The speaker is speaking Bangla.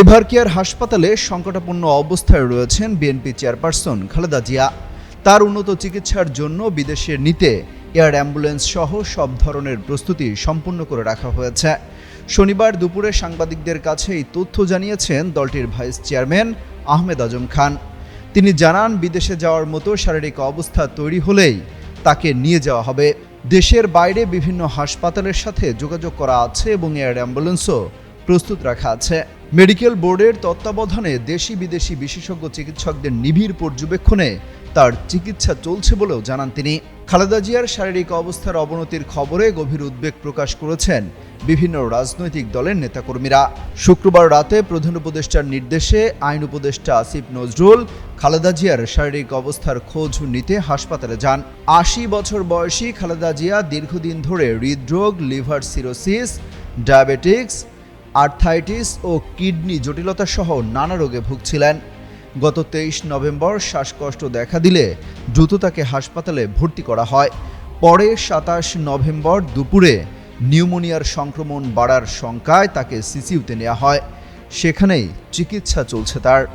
এভার কেয়ার হাসপাতালে সংকটাপন্ন অবস্থায় রয়েছেন বিএনপি চেয়ারপারসন খালেদা জিয়া? তার উন্নত চিকিৎসার জন্য বিদেশে নিতে এয়ার অ্যাম্বুলেন্স সহ সব ধরনের প্রস্তুতি সম্পূর্ণ করে রাখা হয়েছে। শনিবার দুপুরে সাংবাদিকদের কাছে এই তথ্য জানিয়েছেন দলটির ভাইস চেয়ারম্যান আহমেদ আজম খান। তিনি জানান, বিদেশে যাওয়ার মতো শারীরিক অবস্থা তৈরি হলেই তাকে নিয়ে যাওয়া হবে। দেশের বাইরে বিভিন্ন হাসপাতালের সাথে যোগাযোগ করা আছে এবং এয়ার অ্যাম্বুলেন্সও প্রস্তুত রাখা আছে। মেডিকেল বোর্ডের তত্ত্বাবধানে দেশি বিদেশি বিশেষজ্ঞ চিকিৎসকদের নিবিড় পর্যবেক্ষণে তার চিকিৎসা চলছে বলেও জানান তিনি। খালেদা জিয়ার শারীরিক অবস্থার অবনতির খবরে গভীর উদ্বেগ প্রকাশ করেছেন বিভিন্ন রাজনৈতিক দলের নেতাকর্মীরা। শুক্রবার রাতে প্রধান উপদেষ্টার নির্দেশে আইন উপদেষ্টা আসিফ নজরুল খালেদা জিয়ার শারীরিক অবস্থার খোঁজ নিতে হাসপাতালে যান। আশি বছর বয়সী খালেদা জিয়া দীর্ঘদিন ধরে হৃদরোগ, লিভার সিরোসিস, ডায়াবেটিক্স আর্থাইটিস ও কিডনি জটিলতা সহ নানা রোগে ভুগছিলেন। গত তেইশ নভেম্বর শ্বাসকষ্ট দেখা দিলে দ্রুত তাকে হাসপাতালে ভর্তি করা হয়। পরে সাতাশ নভেম্বর দুপুরে নিউমোনিয়ার সংক্রমণ বাড়ার শঙ্কায় তাকে সিসিউতে নেওয়া হয়। সেখানেই চিকিৎসা চলছে তার।